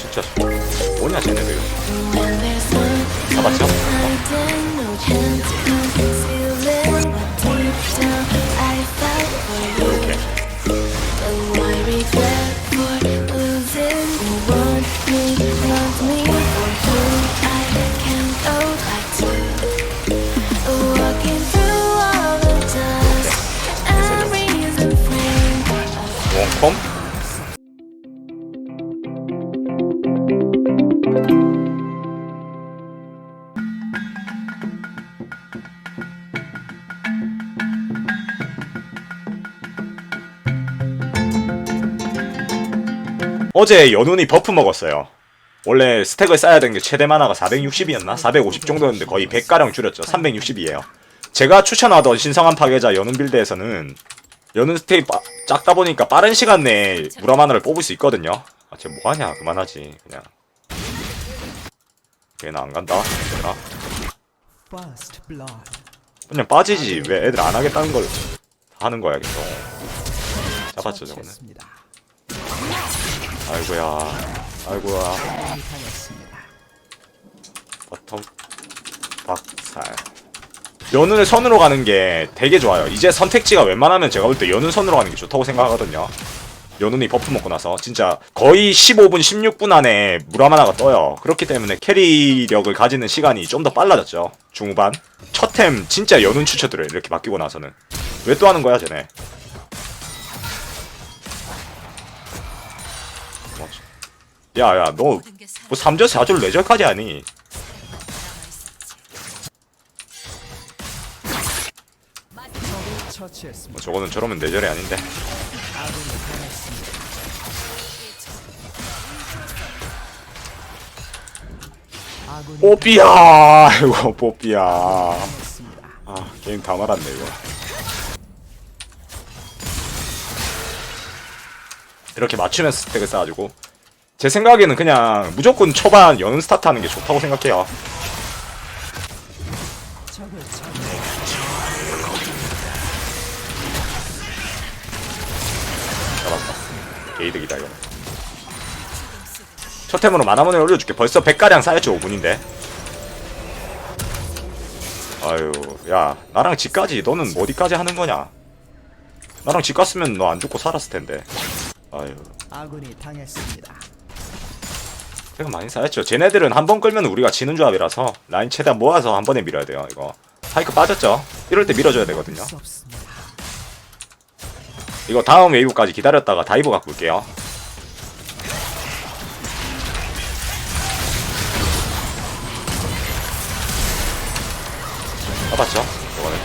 진짜 뭐냐 쟤네들. 잡았죠? 이 어제 연운이 버프 먹었어요. 원래 스택을 쌓아야 되는 게 최대 만화가 460이었나? 450 정도였는데 거의 100가량 줄였죠. 360이에요. 제가 추천하던 신성한 파괴자 연운 빌드에서는 연운 스테이 빠, 작다 보니까 빠른 시간 내에 무라마나를 뽑을 수 있거든요. 아, 쟤 뭐하냐? 그만하지. 그냥. 걔는 안 간다. 얘들아. 그냥 빠지지. 왜 애들 안 하겠다는 걸 하는 거야, 계속. 잡았죠, 저거는. 아이고야. 아이고야. 버텀 박살. 연운을 선으로 가는 게 되게 좋아요. 이제 선택지가 웬만하면 제가 볼 때 연운 선으로 가는 게 좋다고 생각하거든요. 연운이 버프 먹고 나서 진짜 거의 15분 16분 안에 무라마나가 떠요. 그렇기 때문에 캐리력을 가지는 시간이 좀 더 빨라졌죠. 중후반. 첫 템 진짜 연운 추천드려요 이렇게 바뀌고 나서는. 왜 또 하는 거야 쟤네 야야 너뭐 3절 4절 4절까지 하니 적을 처치했습니다. 뭐 저거는 저러면 내절이 아닌데 뽀삐야 이거 뽀삐야. 아 게임 다 말았네 이거 이렇게 맞추면서 스택을 쌓아주고 제 생각에는 그냥 무조건 초반 연운 스타트 하는 게 좋다고 생각해요. 잡았다. 게이득이다 이거 첫 템으로 만화문을 올려줄게. 벌써 100가량 쌓였죠 5분인데. 아유 야 나랑 집까지 너는 어디까지 하는 거냐? 나랑 집 갔으면 너 안 죽고 살았을 텐데. 아유. 아군이 당했습니다. 제가 많이 쌓였죠 쟤네들은 한 번 끌면 우리가 지는 조합이라서 라인 최대한 모아서 한 번에 밀어야 돼요 이거 하이크 빠졌죠 이럴 때 밀어줘야 되거든요. 이거 다음 웨이브까지 기다렸다가 다이브 갖고 올게요 잡았죠 이거는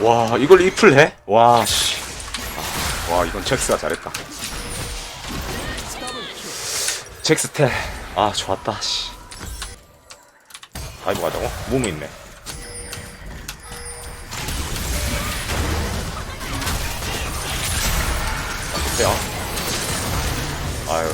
와 이걸 이플 해? 와 씨. 아, 와 이건 잭스가 잘했다 잭스 텔 아 좋았다 씨 다이브 가자고? 무무 있네 보세요. 아유.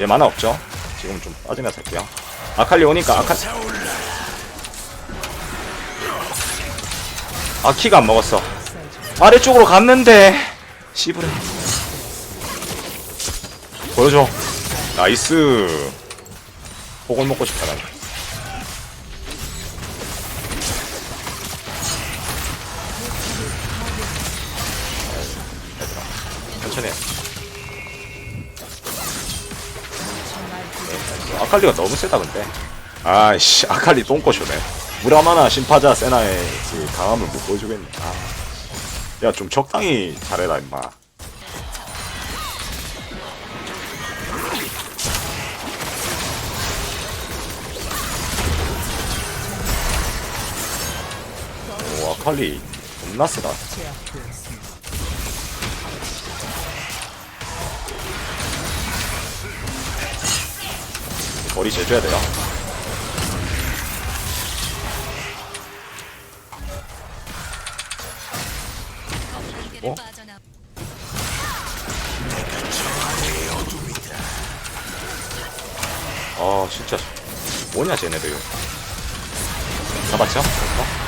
얘 만화 없죠? 지금 좀 빠지면서 할게요. 아칼리 오니까 아칼. 아 키가 안 먹었어. 아래쪽으로 갔는데 씨부레 보여줘 나이스 폭을 먹고 싶다 난 아칼리가 너무 세다 근데. 아이씨 아칼리 똥꼬쇼네. 무라마나 심파자 세나의 그 강함을 못 보여주겠네. 아. 야좀 적당히 잘해라 임마. 오 아칼리 겁나 세다 머리 재줘야 돼요. 어? 아 진짜 뭐냐 쟤네들 잡았죠? 어?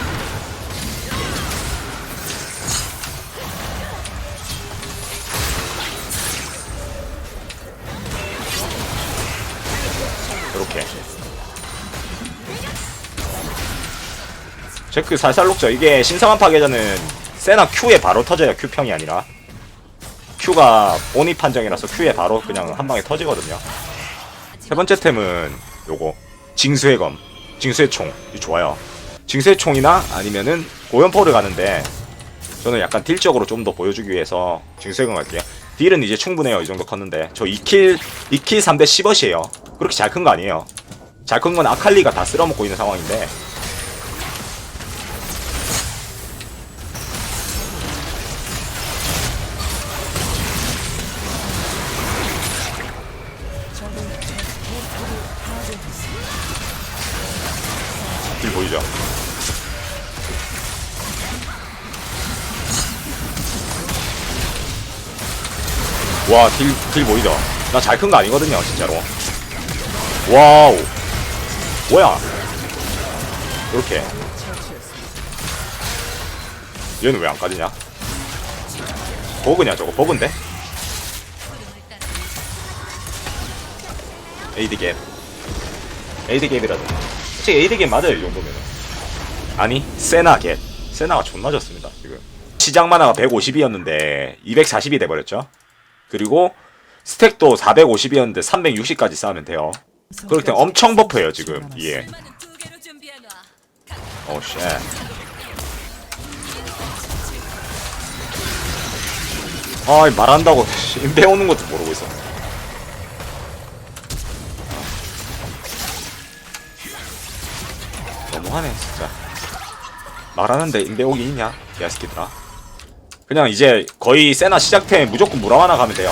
체크 살살 녹죠. 이게 신성한 파괴자는 세나 Q에 바로 터져요 Q평이 아니라. Q가 오니 판정이라서 Q에 바로 그냥 한 방에 터지거든요. 세 번째 템은 요거. 징수의 검. 징수의 총. 좋아요. 징수의 총이나 아니면은 고연포를 가는데 저는 약간 딜적으로 좀 더 보여주기 위해서 징수의 검 갈게요. 딜은 이제 충분해요. 이 정도 컸는데. 저 2킬 2킬 3대 10어시에요. 그렇게 잘 큰 거 아니에요. 잘 큰 건 아칼리가 다 쓸어먹고 있는 상황인데 보이죠? 와, 딜, 딜 보이죠? 나 잘 큰 거 아니거든요, 진짜로. 와우. 뭐야? 이렇게. 얘는 왜 안 까지냐? 버그냐, 저거? 버그인데? 에이드 갭. 에이드 갭이라도. 솔직히 에이드 갭 맞아요, 이 정도면. 아니, 세나 갭. 세나가 존나 좋습니다, 지금. 시장 만화가 150이었는데, 240이 돼버렸죠? 그리고, 스택도 450이었는데 360까지 쌓으면 돼요. 그렇기 때문에 엄청 버프예요, 지금. 이게. 오, 쉣. 아, 말한다고 인베 오는 것도 모르고 있어. 너무하네, 진짜. 말하는데 인베 오기 있냐? 야스키들아. 그냥 이제 거의 세나 시작템 무조건 무라 하나 가면 돼요.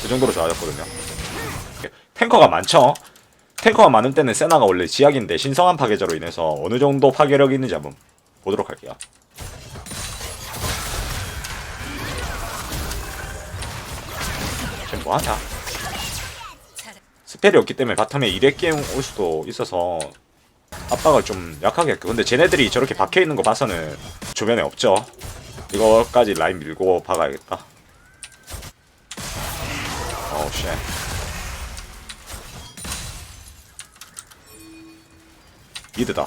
그 정도로 좋아졌거든요. 탱커가 많죠? 탱커가 많은 때는 세나가 원래 지약인데 신성한 파괴자로 인해서 어느 정도 파괴력이 있는지 한번 보도록 할게요. 지금 뭐하냐? 스펠이 없기 때문에 바텀에 200게임 올 수도 있어서 압박을 좀 약하게 할게요. 근데 쟤네들이 저렇게 박혀있는 거 봐서는 주변에 없죠. 이거까지 라인 밀고 박아야겠다. 어우 쉣. 미드다.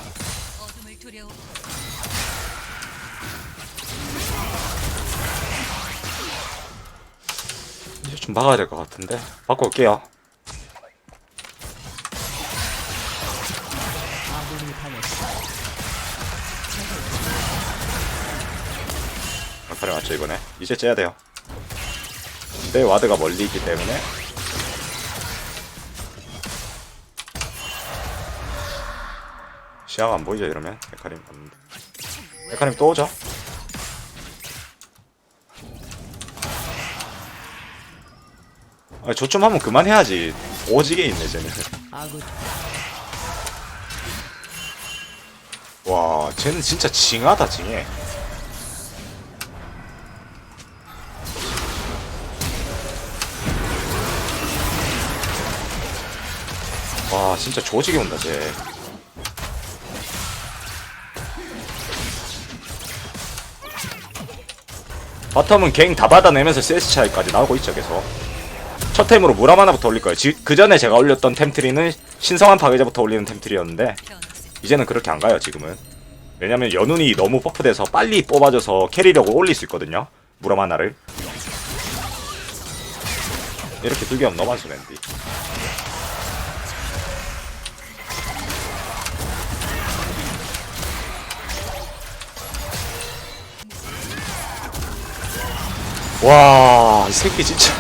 이제 좀 박아야 될 것 같은데. 바꿔 올게요. 맞죠 이번에. 이제 째야 돼요. 근데 와드가 멀리 있기 때문에. 시야가 안 보이죠 이러면? 헤카림 봤는데. 헤카림 또 오죠? 아, 저 좀 하면 그만해야지. 오지게 있네 쟤는 와 쟤는 진짜 징하다 징해 와 진짜 조지게 온다 쟤. 바텀은 갱 다 받아내면서 CS 차이까지 나오고 있죠 계속. 첫 템으로 무람 하나부터 올릴 거예요. 지- 그 전에 제가 올렸던 템트리는 신성한 파괴자부터 올리는 템트리였는데 이제는 그렇게 안 가요 지금은. 왜냐면 연운이 너무 버프돼서 빨리 뽑아줘서 캐리력을 올릴 수 있거든요 무럼 하나를. 이렇게 두개 없 너만 손했는 와 이 새끼 진짜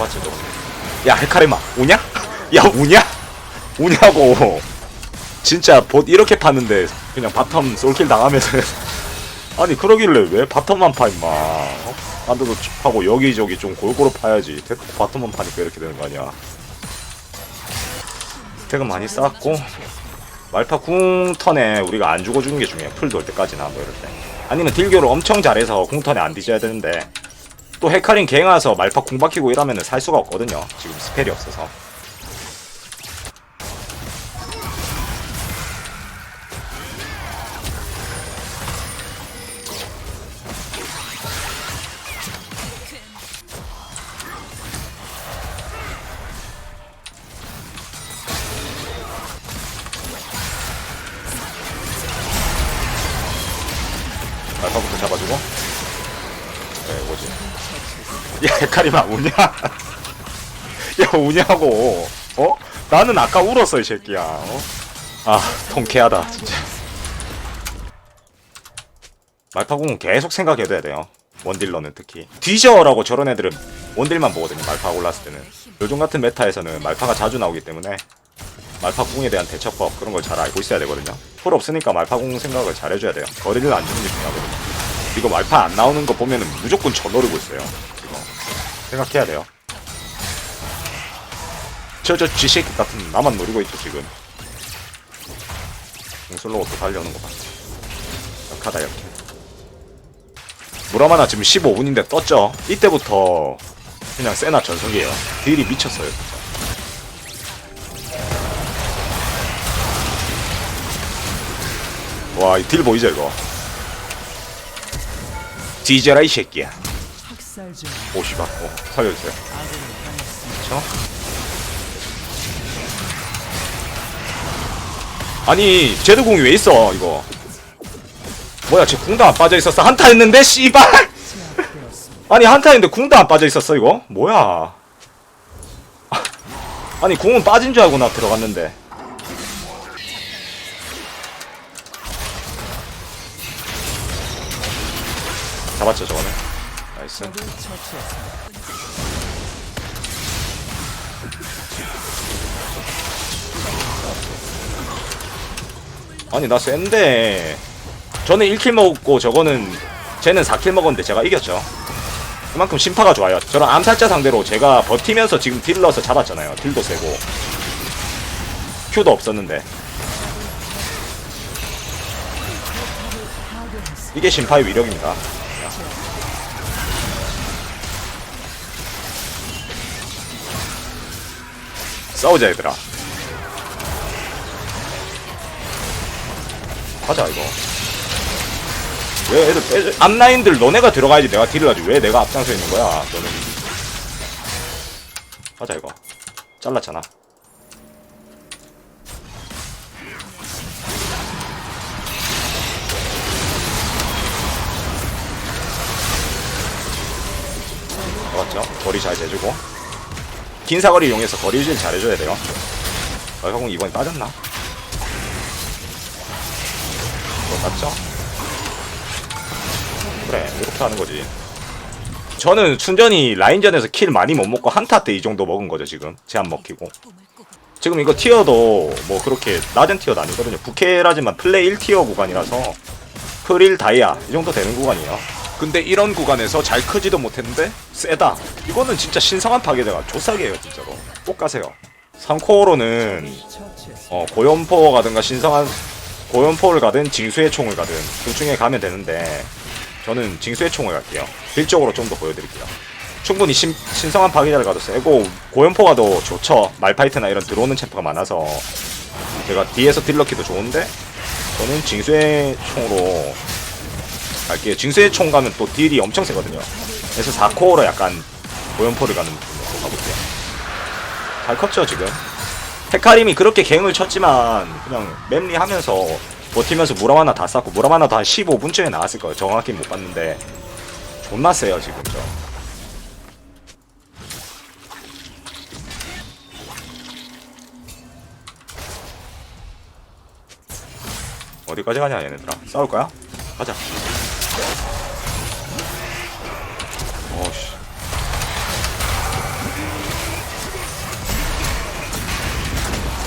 맞지 너. 야 헤카레마 우냐? 야 우냐? 우냐고 진짜 봇 이렇게 파는데 그냥 바텀 솔킬 당하면서 아니 그러길래 왜 바텀만 파 임마 어? 안드도 하고 여기저기 좀 골고루 파야지 대꾸 바텀만 파니까 이렇게 되는 거 아니야 스택은 많이 쌓았고 말파 궁 턴에 우리가 안 죽어 주는 게 중요해 풀 돌 때까지나 뭐 이럴 때 아니면 딜교를 엄청 잘해서 궁 턴에 안 뒤져야 되는데 또 헤카린 갱 와서 말파 궁 박히고 이러면은 살 수가 없거든요. 지금 스펠이 없어서 카리마 우냐? 야 우냐고. 어? 나는 아까 울었어 이 새끼야. 어? 아 통쾌하다 진짜. 말파공은 계속 생각해둬야 돼요. 원딜러는 특히. 뒤져라고 저런 애들은 원딜만 보거든요 말파 올랐을 때는. 요즘 같은 메타에서는 말파가 자주 나오기 때문에 말파궁에 대한 대처법 그런 걸 잘 알고 있어야 되거든요. 풀 없으니까 말파궁 생각을 잘 해줘야 돼요. 거리를 안 주는 게 중요하거든요. 이거 말파 안 나오는 거 보면은 무조건 저 노리고 있어요. 이거 생각해야 돼요. 저저 쥐새끼 같은 나만 노리고 있죠 지금. 공솔로가 또 달려오는 거 봐 약하다 약해 무라마나 지금 15분인데 떴죠? 이때부터 그냥 세나 전속이에요. 딜이 미쳤어요 진짜. 와, 이 딜 보이죠, 이거? 뒤져라, 이 새끼야. 학살 중 오, 씨발. 어, 살려주세요. 그쵸? 아니, 제드궁이 왜 있어, 이거? 뭐야, 쟤 궁도 안 빠져 있었어. 한타 했는데, 씨발! 아니, 한타 했는데 궁도 안 빠져 있었어, 이거? 뭐야? 아니, 궁은 빠진 줄 알고 나 들어갔는데. 잡았죠, 저거는. 나이스. 아니 나 센데. 저는 1킬 먹었고 저거는 쟤는 4킬 먹었는데 제가 이겼죠. 그만큼 심파가 좋아요. 저런 암살자 상대로 제가 버티면서 지금 딜 넣어서 잡았잖아요. 딜도 세고. 큐도 없었는데. 이게 심파의 위력입니다 싸우자 얘들아. 가자 이거. 왜 애들 빼 앞라인들 너네가 들어가야지 내가 딜을 하지. 왜 내가 앞장서 있는 거야 너는. 가자 이거. 잘랐잖아. 맞죠? 거리 잘 재주고 긴 사거리 이용해서 거리 유지를 잘 해줘야 돼요. 어, 형 이번에 빠졌나? 어, 맞죠? 그래 이렇게 하는 거지. 저는 순전히 라인전에서 킬 많이 못 먹고 한타 때 이 정도 먹은 거죠 지금. 제한 먹히고. 지금 이거 티어도 뭐 그렇게 낮은 티어도 아니거든요. 부캐라지만 플레이 1티어 구간이라서 프릴 다이아 이 정도 되는 구간이에요 근데 이런 구간에서 잘 크지도 못했는데 세다 이거는 진짜 신성한 파괴자가 조싹이에요 진짜로 꼭 가세요 3코어로는 처치했습니다. 어, 고연포 가든가 신성한 고연포를 가든 징수의 총을 가든 둘 중에 가면 되는데 저는 징수의 총을 갈게요. 딜적으로 좀 더 보여드릴게요. 충분히 신, 신성한 파괴자를 가도 세고 고연포 가도 좋죠. 말파이트나 이런 들어오는 챔프가 많아서 제가 뒤에서 딜 넣기도 좋은데 저는 징수의 총으로 갈게요. 징수의 총 가면 또 딜이 엄청 세거든요. 그래서 4코어로 약간 고연포를 가는 느낌으로 가볼게요. 잘 컸죠 지금? 헤카림이 그렇게 갱을 쳤지만 그냥 맵리 하면서 버티면서 무라마나 다 쌌고 무라마나도 한 15분쯤에 나왔을 거예요 정확히 못 봤는데 존나 세요 지금 저 어디까지 가냐 얘네들아 싸울 거야? 가자 어씨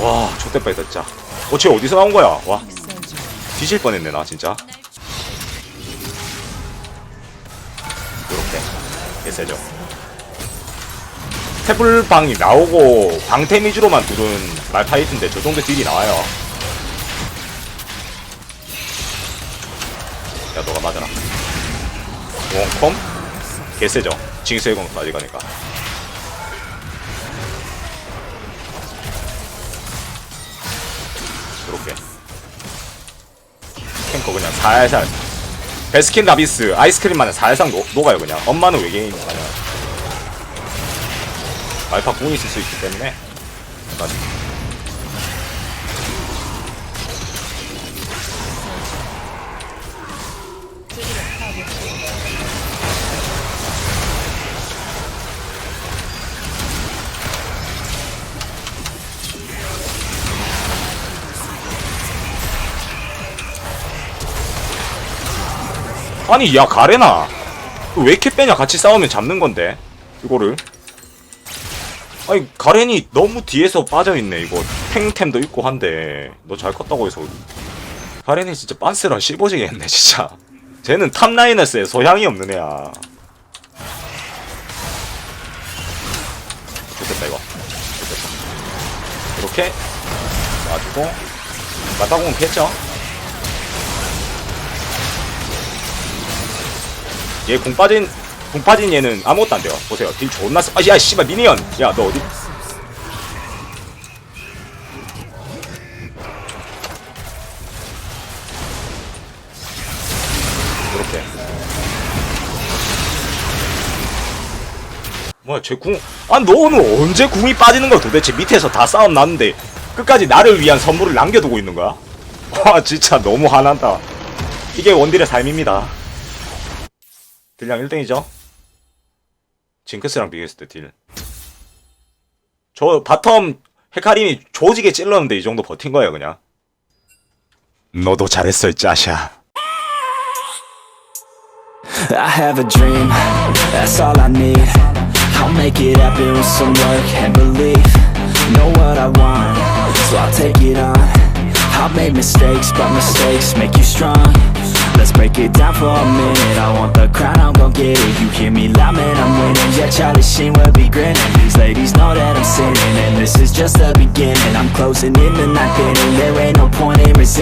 와, 좆대 뻔했다, 진짜. 어, 쟤 어디서 나온 거야? 와, 뒤질 뻔했네, 나 진짜. 요렇게. 개세죠. 태블방이 나오고 방템 위주로만 두른 말파이트인데 저 정도 딜이 나와요. 원컴? 개세죠. 징수의 공까지 가니까. 요렇게. 탱커 그냥 살살 베스킨 라비스 아이스크림만은 살살 녹, 녹아요 그냥 엄마는 외계인 마냥 말파 궁이 있을 수 있기 때문에 약간 아니 야 가레나. 왜 이렇게 빼냐? 같이 싸우면 잡는 건데 이거를. 아니 가렌이 너무 뒤에서 빠져있네 이거. 탱템도 있고 한데. 너 잘 컸다고 해서. 가렌이 진짜 빤스랑 씹어지겠네 진짜. 쟤는 탑라이너스에 소향이 없는 애야. 좋겠다 이거. 좋겠다. 이렇게. 놔주고. 맞다공은 피했죠 얘 공 빠진 공 빠진 얘는 아무것도 안 돼요. 보세요. 딜 존나 세. 아야 씨발 미니언. 야 너 어디? 이렇게. 뭐야 쟤 궁? 아 너는 언제 궁이 빠지는 거야 도대체 밑에서 다 싸움 났는데 끝까지 나를 위한 선물을 남겨두고 있는 거야? 와 진짜 너무 화난다. 이게 원딜의 삶입니다. 딜량 1등이죠? 징크스랑 비교했을 때 딜. 저 바텀 헤카림이 조지게 찔렀는데 이 정도 버틴 거예요 그냥. 너도 잘했어 이 짜샤. I have a dream, that's all I need. I'll make it happen with some work and belief. Know what I want, so I'll take it on. I've made mistakes, but mistakes make you strong. Let's break it down for a minute. I want the crown, I'm gon' get it. You hear me loud, man, I'm winning. Yeah, Charlie Sheen will be grinning. These ladies know that I'm sinning, and this is just the beginning. I'm closing in the night inning. There ain't no point in resisting.